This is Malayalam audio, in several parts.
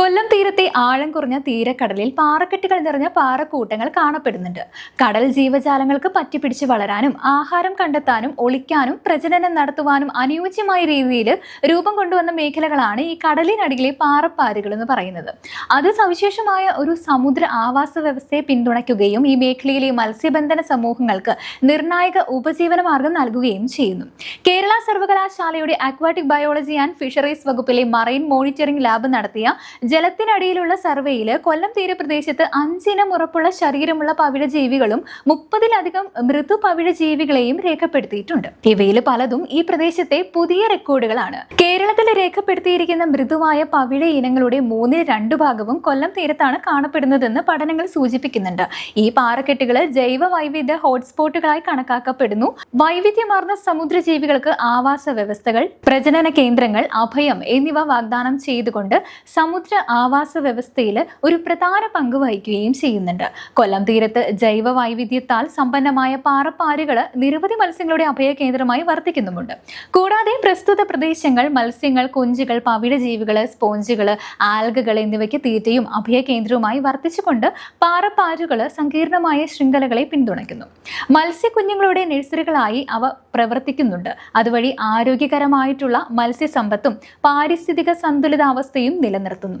കൊല്ലം തീരത്തെ ആഴം കുറഞ്ഞ തീരക്കടലിൽ പാറക്കെട്ടുകൾ നിറഞ്ഞ പാറക്കൂട്ടങ്ങൾ കാണപ്പെടുന്നുണ്ട്. കടൽ ജീവജാലങ്ങൾക്ക് പറ്റിപ്പിടിച്ച് വളരാനും ആഹാരം കണ്ടെത്താനും ഒളിക്കാനും പ്രജനനം നടത്തുവാനും അനുയോജ്യമായ രീതിയിൽ രൂപം കൊണ്ടുവന്ന മേഖലകളാണ് ഈ കടലിനടിയിലെ പാറപ്പാരുകൾ എന്ന് പറയുന്നത്. അത് സവിശേഷമായ ഒരു സമുദ്ര ആവാസ വ്യവസ്ഥയെ പിന്തുണയ്ക്കുകയും ഈ മേഖലയിലെ മത്സ്യബന്ധന സമൂഹങ്ങൾക്ക് നിർണായക ഉപജീവന മാർഗം നൽകുകയും ചെയ്യുന്നു. കേരള സർവകലാശാലയുടെ അക്വാട്ടിക് ബയോളജി ആൻഡ് ഫിഷറീസ് വകുപ്പിലെ മറൈൻ മോണിറ്ററിംഗ് ലാബ് നടത്തിയ ജലത്തിനടിയിലുള്ള സർവേയിൽ കൊല്ലം തീരപ്രദേശത്ത് അഞ്ചിനം ഉറപ്പുള്ള ശരീരമുള്ള പവിഴ ജീവികളും മുപ്പതിലധികം മൃദു പവിഴ ജീവികളെയും രേഖപ്പെടുത്തിയിട്ടുണ്ട്. ഇവയിൽ പലതും ഈ പ്രദേശത്തെ പുതിയ റെക്കോർഡുകളാണ്. കേരളത്തിൽ രേഖപ്പെടുത്തിയിരിക്കുന്ന മൃദുവായ പവിഴ ഇനങ്ങളുടെ മൂന്നിൽ രണ്ടു ഭാഗവും കൊല്ലം തീരത്താണ് കാണപ്പെടുന്നതെന്ന് പഠനങ്ങൾ സൂചിപ്പിക്കുന്നുണ്ട്. ഈ പാറക്കെട്ടുകൾ ജൈവ വൈവിധ്യ ഹോട്ട്സ്പോട്ടുകളായി കണക്കാക്കപ്പെടുന്നു. വൈവിധ്യമാർന്ന സമുദ്രജീവികൾക്ക് ആവാസ വ്യവസ്ഥകൾ പ്രജനന കേന്ദ്രങ്ങൾ അഭയം എന്നിവ വാഗ്ദാനം ചെയ്തുകൊണ്ട് സമുദ്ര ആവാസ വ്യവസ്ഥയിൽ ഒരു പ്രധാന പങ്ക് വഹിക്കുകയും ചെയ്യുന്നുണ്ട്. കൊല്ലം തീരത്ത് ജൈവ വൈവിധ്യത്താൽ സമ്പന്നമായ പാറപ്പാരുകൾ നിരവധി മത്സ്യങ്ങളുടെ അഭയ കേന്ദ്രമായി വർത്തിക്കുന്നുമുണ്ട്. കൂടാതെ പ്രസ്തുത പ്രദേശങ്ങൾ മത്സ്യങ്ങൾ കൊഞ്ചുകൾ പവിഴജീവികൾ സ്പോഞ്ചുകൾ ആൽഗകൾ എന്നിവയ്ക്ക് തീറ്റയും അഭയ കേന്ദ്രവുമായി വർത്തിച്ചുകൊണ്ട് പാറപ്പാരുകൾ സങ്കീർണമായ ശൃംഖലകളെ പിന്തുണയ്ക്കുന്നു. മത്സ്യക്കുഞ്ഞുങ്ങളുടെ നഴ്സറികളായി അവ പ്രവർത്തിക്കുന്നുണ്ട്. അതുവഴി ആരോഗ്യകരമായിട്ടുള്ള മത്സ്യസമ്പത്തും പാരിസ്ഥിതിക സന്തുലിതാവസ്ഥയും നിലനിർത്തുന്നു.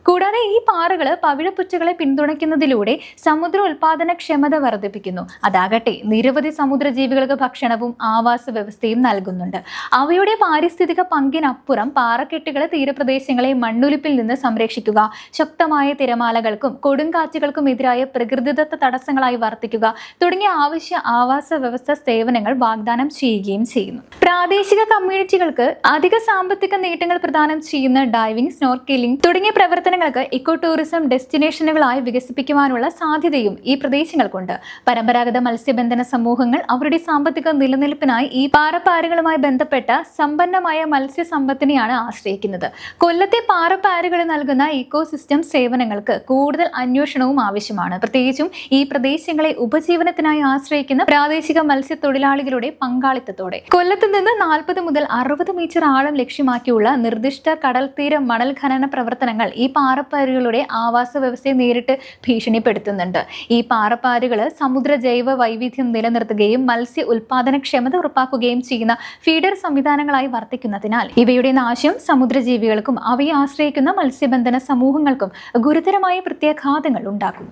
കൂടാതെ ഈ പാറകൾ പവിഴപ്പുറ്റുകളെ പിന്തുണയ്ക്കുന്നതിലൂടെ സമുദ്ര ഉൽപാദനക്ഷമത വർദ്ധിപ്പിക്കുന്നു. അതാകട്ടെ നിരവധി സമുദ്രജീവികൾക്ക് ഭക്ഷണവും ആവാസ വ്യവസ്ഥയും നൽകുന്നുണ്ട്. അവയുടെ പാരിസ്ഥിതിക പങ്കിനപ്പുറം പാറക്കെട്ടുകളെ തീരപ്രദേശങ്ങളെ മണ്ണൊലിപ്പിൽ നിന്ന് സംരക്ഷിക്കുക ശക്തമായ തിരമാലകൾക്കും കൊടുങ്കാറ്റുകൾക്കും എതിരായ പ്രകൃതിദത്ത തടസ്സങ്ങളായി വർത്തിക്കുക തുടങ്ങിയ ആവശ്യ ആവാസ വ്യവസ്ഥ സേവനങ്ങൾ വാഗ്ദാനം ചെയ്യുകയും ചെയ്യുന്നു. പ്രാദേശിക കമ്മ്യൂണിറ്റികൾക്ക് അധിക സാമ്പത്തിക നേട്ടങ്ങൾ പ്രദാനം ചെയ്യുന്ന ഡൈവിംഗ് സ്നോർക്കിലിംഗ് തുടങ്ങിയ പ്രവർത്തനങ്ങൾക്ക് ഇക്കോ ടൂറിസം ഡെസ്റ്റിനേഷനുകളായി വികസിപ്പിക്കുവാനുള്ള സാധ്യതയും ഈ പ്രദേശങ്ങൾക്കുണ്ട്. പരമ്പരാഗത മത്സ്യബന്ധന സമൂഹങ്ങൾ അവരുടെ സാമ്പത്തിക നിലനിൽപ്പിനായി ഈ പാറപ്പാരുകളുമായി ബന്ധപ്പെട്ട സമ്പന്നമായ മത്സ്യ സമ്പത്തിനെയാണ് ആശ്രയിക്കുന്നത്. കൊല്ലത്തെ പാറപ്പാരുകൾ നൽകുന്ന ഇക്കോസിസ്റ്റം സേവനങ്ങൾക്ക് കൂടുതൽ അന്വേഷണവും ആവശ്യമാണ്. പ്രത്യേകിച്ചും ഈ പ്രദേശങ്ങളെ ഉപജീവനത്തിനായി ആശ്രയിക്കുന്ന പ്രാദേശിക മത്സ്യത്തൊഴിലാളികളുടെ പങ്കാളിത്തത്തോടെ. കൊല്ലത്ത് നിന്ന് നാൽപ്പത് മുതൽ അറുപത് മീറ്റർ ആഴം ലക്ഷ്യമാക്കിയുള്ള നിർദ്ദിഷ്ട കടൽ തീര മണൽ ഖനന പ്രവർത്തനങ്ങൾ ഈ പാറപ്പാരുകളുടെ ആവാസ വ്യവസ്ഥയെ നേരിട്ട് ഭീഷണിപ്പെടുത്തുന്നുണ്ട്. ഈ പാറപ്പാരുകൾ സമുദ്ര ജൈവ വൈവിധ്യം നിലനിർത്തുകയും മത്സ്യ ഉൽപാദനക്ഷമത ഉറപ്പാക്കുകയും ചെയ്യുന്ന ഫീഡർ സംവിധാനങ്ങളായി വർത്തിക്കുന്നതിനാൽ ഇവയുടെ നാശം സമുദ്രജീവികൾക്കും അവയെ ആശ്രയിക്കുന്ന മത്സ്യബന്ധന സമൂഹങ്ങൾക്കും ഗുരുതരമായ പ്രത്യാഘാതങ്ങൾ ഉണ്ടാക്കും.